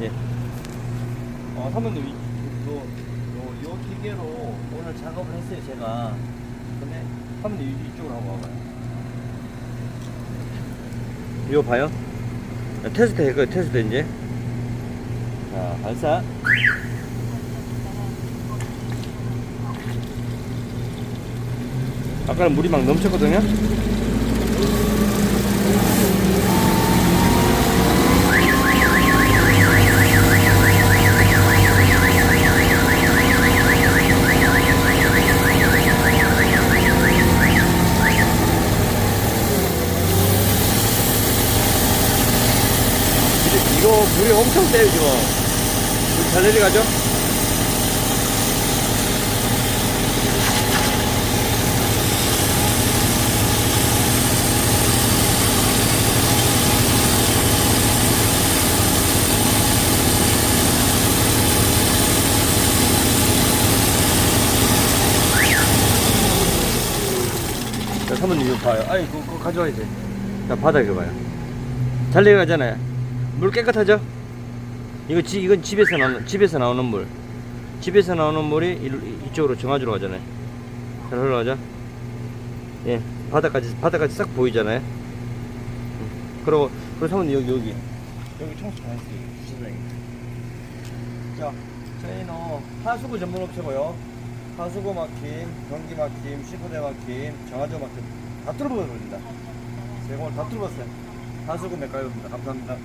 예. 어, 사모님, 이- 요, 요, 요 기계로 오늘 작업을 했어요, 제가. 근데, 사모님, 이- 이쪽으로 한번 와봐요. 이거 봐요. 자, 테스트 해, 그 테스트 이제. 자, 발사. 아까는 물이 막 넘쳤거든요. 이거 물이 엄청 세요 지금. 물잘 내려가죠? 자, 사모님 이거 봐요. 아이, 그거, 그거 가져와야 돼. 자, 바닥에 봐요. 잘 내려가잖아요. 물 깨끗하죠? 이거 지, 이건 집에서 나오는 집에서 나오는 물. 집에서 나오는 물이 이, 이쪽으로 정화주로 가잖아요. 잘 흘러가죠? 예, 바닥까지 바닥까지 싹 보이잖아요. 음. 그리고 그리고 사모님 여기 여기 여기 청소 잘 했어요, 주차장에. 자, 저희는 하수구 전문 업체고요. 하수구 막힘, 변기 막힘, 시프대 막힘, 정화조 막힘 다. 제가 오늘 다 뚫어봤어요. 하수구 맥가요입니다. 감사합니다.